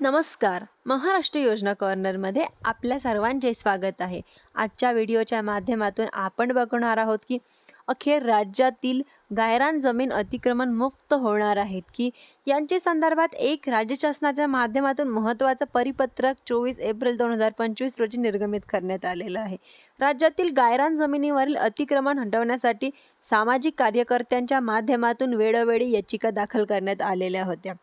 नमस्कार. महाराष्ट्र योजना कॉर्नरमध्ये आपल्या सर्वांचे स्वागत आहे. आजच्या व्हिडिओच्या माध्यमातून आपण बघणार आहोत की अखेर राज्यातील गायरान जमीन अतिक्रमण मुक्त होणार आहेत की यांच्या संदर्भात एक राज्य शासनाच्या माध्यमातून महत्त्वाचं परिपत्रक चोवीस एप्रिल दोन हजार पंचवीस रोजी निर्गमित करण्यात आलेलं आहे. राज्यातील गायरान जमिनीवरील अतिक्रमण हटवण्यासाठी सामाजिक कार्यकर्त्यांच्या माध्यमातून वेळोवेळी याचिका दाखल करण्यात आलेल्या होत्या.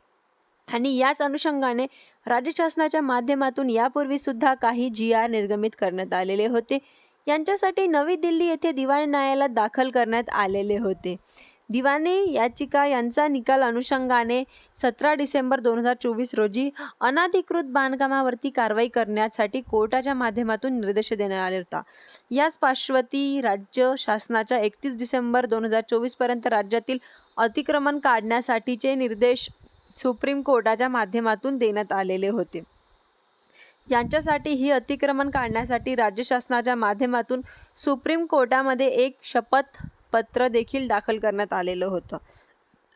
आणि याच अनुषंगाने राज्य शासनाच्या माध्यमातून यापूर्वी सुद्धा काही जी आर निर्गमित करण्यात आलेले होते. यांच्यासाठी नवी दिल्ली येथे दिवाणी न्यायालयात दाखल करण्यात आलेले होते. दिवाणी याचिका यांचा निकाल अनुषंगाने सतरा डिसेंबर दोन हजार चोवीस रोजी अनाधिकृत बांधकामावरती कारवाई करण्यासाठी कोर्टाच्या माध्यमातून निर्देश देण्यात आला होता. याच पार्श्वती राज्य शासनाच्या एकतीस डिसेंबर दोन हजार चोवीसपर्यंत राज्यातील अतिक्रमण काढण्यासाठीचे निर्देश सुप्रीम कोर्टाच्या माध्यमातून देण्यात आलेले होते. यांच्यासाठी ही अतिक्रमण काढण्यासाठी राज्य शासनाच्या माध्यमातून सुप्रीम कोर्टामध्ये एक शपथपत्र देखील दाखल करण्यात आलेलं होतं.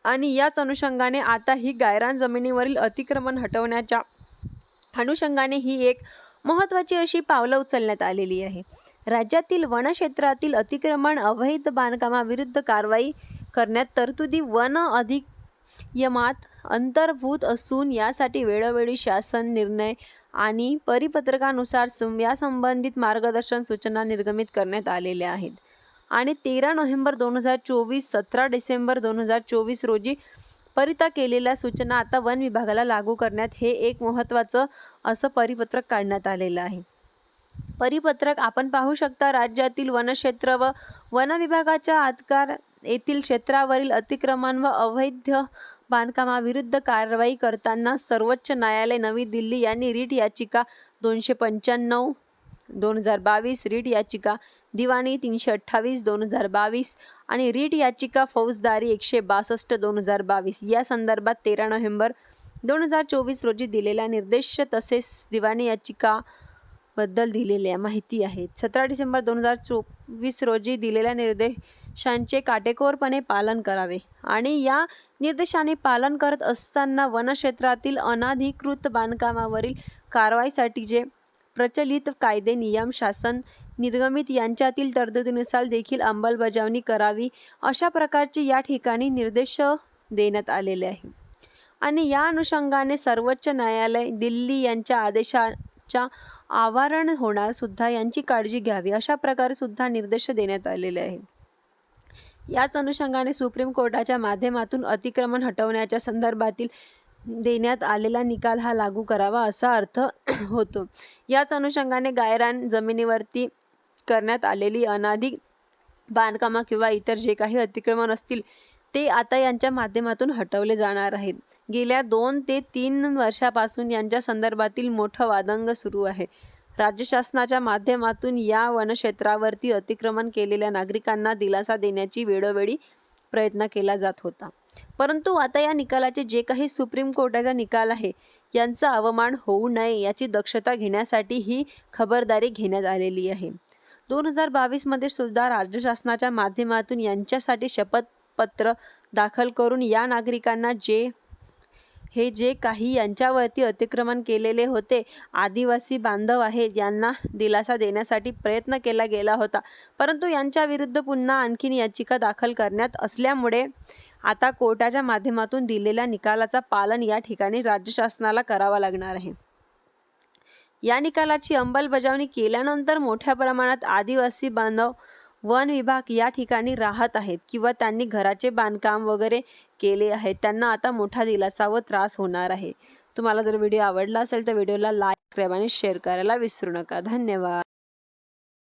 आणि याच अनुषंगाने आता ही गायरान जमिनीवरील अतिक्रमण हटवण्याच्या अनुषंगाने ही एक महत्त्वाची अशी पावलं उचलण्यात आलेली आहे. राज्यातील वनक्षेत्रातील अतिक्रमण अवैध बांधकामाविरुद्ध कारवाई करण्यात तरतुदी वन अधिक यमात अंतर्भूत असून यासाठी वेळोवेळी शासन निर्णय आणि परिपत्रकानुसार सं या संबंधित मार्गदर्शन सूचना निर्गमित करण्यात आलेल्या आहेत. आणि तेरा नोव्हेंबर दोन हजार चोवीस सतरा डिसेंबर दोन हजार चोवीस रोजी परिता केलेल्या सूचना आता वन विभागाला लागू करण्यात हे एक महत्त्वाचं असं परिपत्रक काढण्यात आलेलं आहे. परिपत्रक आपण पाहू शकता राज्यातील वनक्षेत्र व वन विभागाच्या आतकार येथील क्षेत्रावरील अतिक्रमण व अवैध बांधकामाविरुद्ध कारवाई करताना सर्वोच्च न्यायालय नवी दिल्ली यांनी रीट याचिका दोनशे पंच्याण्णव दोन हजार बावीस रीट याचिका दिवाणी तीनशे अठ्ठावीस दोन हजार बावीस आणि रीट याचिका फौजदारी एकशे बासष्ट दोन हजार बावीस. या संदर्भात तेरा नोव्हेंबर दोन हजार चोवीस रोजी दिलेला निर्देश तसेच दिवाणी याचिका बद्दल दिलेल्या माहिती आहेत. सतरा डिसेंबर दोन हजार चोवीस रोजी दिलेल्या निर्देशांचे काटेकोरपणे पालन करावे आणि या निर्देशाने पालन करत असताना वनक्षेत्रातील अनाधिकृत बांधकामावरील कारवाईसाठी जे प्रचलित कायदे नियम शासन निर्गमित यांच्यातील तरतुदीनुसार देखील अंमलबजावणी करावी अशा प्रकारचे या ठिकाणी निर्देश देण्यात आलेले आहे आणि या अनुषंगाने सर्वोच्च न्यायालय दिल्ली यांच्या आदेशाच्या आवारण होणार सुद्धा यांची काळजी घ्यावी अशा प्रकारे सुद्धा निर्देश देण्यात आलेले आहे याच अनुषंगाने सुप्रीम कोर्टाच्या माध्यमातून अतिक्रमण हटवण्याच्या संदर्भातील देण्यात आलेला निकाल हा लागू करावा असा अर्थ होतो. याच अनुषंगाने गायरान जमिनीवरती करण्यात आलेली अनाधिक बांधकामं किंवा इतर जे काही अतिक्रमण असतील ते आता यांच्या माध्यमातून हटवले जाणार आहेत. गेल्या दोन ते तीन वर्षापासून यांच्या संदर्भातील मोठं वादंग सुरू आहे. राज्य शासनाच्या माध्यमातून या वनक्षेत्रावरती अतिक्रमण केलेल्या नागरिकांना दिलासा देण्याची वेळोवेळी प्रयत्न केला जात होता. परंतु आता या निकालाचे जे काही सुप्रीम कोर्टाचा निकाल आहे यांचा अवमान होऊ नये याची दक्षता घेण्यासाठी ही खबरदारी घेण्यात आलेली आहे. दोन हजार बावीसमध्ये सुद्धा राज्य शासनाच्या माध्यमातून यांच्यासाठी शपथ पत्र दाखल करून या नागरिकांना जे हे जे काही यांच्यावरती अतिक्रमण केलेले होते आदिवासी बांधव आहेत यांना दिलासा देण्यासाठी प्रयत्न केला गेला होता. परंतु यांच्या विरुद्ध पुन्हा आणखीन याचिका दाखल करण्यात असल्यामुळे आता कोर्टाच्या माध्यमातून दिलेल्या निकालाचा पालन या ठिकाणी राज्य शासनाला करावा लागणार आहे. या निकालाची अंमलबजावणी केल्यानंतर मोठ्या प्रमाणात आदिवासी बांधव वन विभाग या ठिकाणी राहत आहेत किंवा त्यांनी घराचे बांधकाम वगैरे केले आहे त्यांना आता मोठा दिलासा व त्रास होणार आहे. तुम्हाला जर व्हिडिओ आवडला असेल तर व्हिडिओला लाईक सबस्क्राईब आणि शेअर करायला विसरू नका. धन्यवाद.